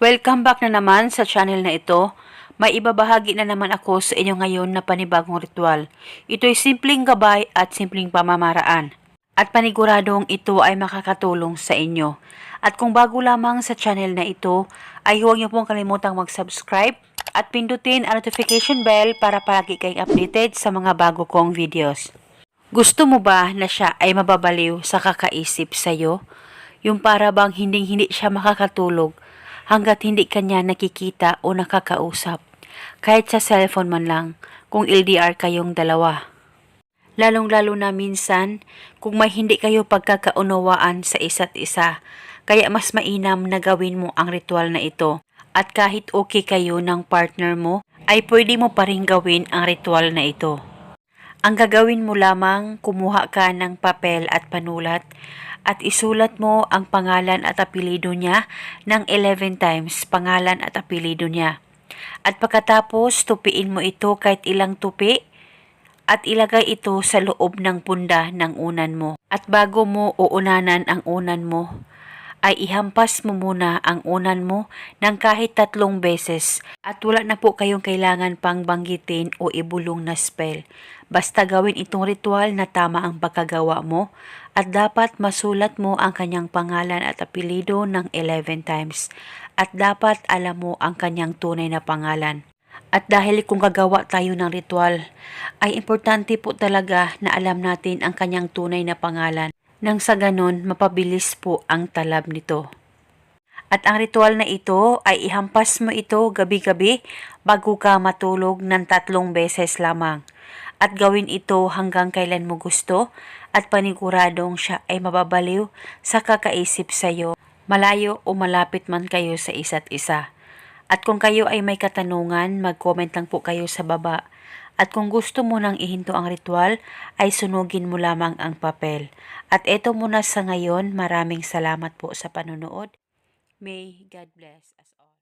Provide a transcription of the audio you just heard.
Welcome back na naman sa channel na ito. May ibabahagi na naman ako sa inyo ngayon na panibagong ritual. Ito'y simpleng gabay at simpleng pamamaraan. At paniguradong ito ay makakatulong sa inyo. At kung bago lamang sa channel na ito, ay huwag niyo pong kalimutang mag-subscribe at pindutin ang notification bell para palagi kayong updated sa mga bago kong videos. Gusto mo ba na siya ay mababaliw sa kakaisip sa'yo? Yung para bang hinding-hindi siya makakatulog hanggat hindi kanya nakikita o nakakausap. Kahit sa cellphone man lang, kung LDR kayong dalawa. Lalong-lalo na minsan, kung may hindi kayo pagkakaunawaan sa isa't isa, kaya mas mainam na gawin mo ang ritual na ito. At kahit okay kayo ng partner mo, ay pwede mo pa rin gawin ang ritual na ito. Ang gagawin mo lamang, kumuha ka ng papel at panulat at isulat mo ang pangalan at apelido niya ng 11 times pangalan at apelido niya. At pagkatapos, tupiin mo ito kahit ilang tupi at ilagay ito sa loob ng punda ng unan mo. At bago mo uunanan ang unan mo, ay ihampas mo muna ang unan mo ng kahit tatlong beses at wala na po kayong kailangan pang banggitin o ibulong na spell. Basta gawin itong ritual na tama ang pagkagawa mo at dapat masulat mo ang kanyang pangalan at apelido ng 11 times at dapat alam mo ang kanyang tunay na pangalan. At dahil kung gagawa tayo ng ritual, ay importante po talaga na alam natin ang kanyang tunay na pangalan nang sa ganon mapabilis po ang talab nito. At ang ritual na ito ay ihampas mo ito gabi-gabi bago ka matulog ng tatlong beses lamang. At gawin ito hanggang kailan mo gusto at paniguradong siya ay mababaliw sa kakaisip sa iyo, malayo o malapit man kayo sa isa't isa. At kung kayo ay may katanungan, mag-comment lang po kayo sa baba. At kung gusto mo nang ihinto ang ritual, ay sunugin mo lamang ang papel. At eto muna sa ngayon, maraming salamat po sa panonood. May God bless us all.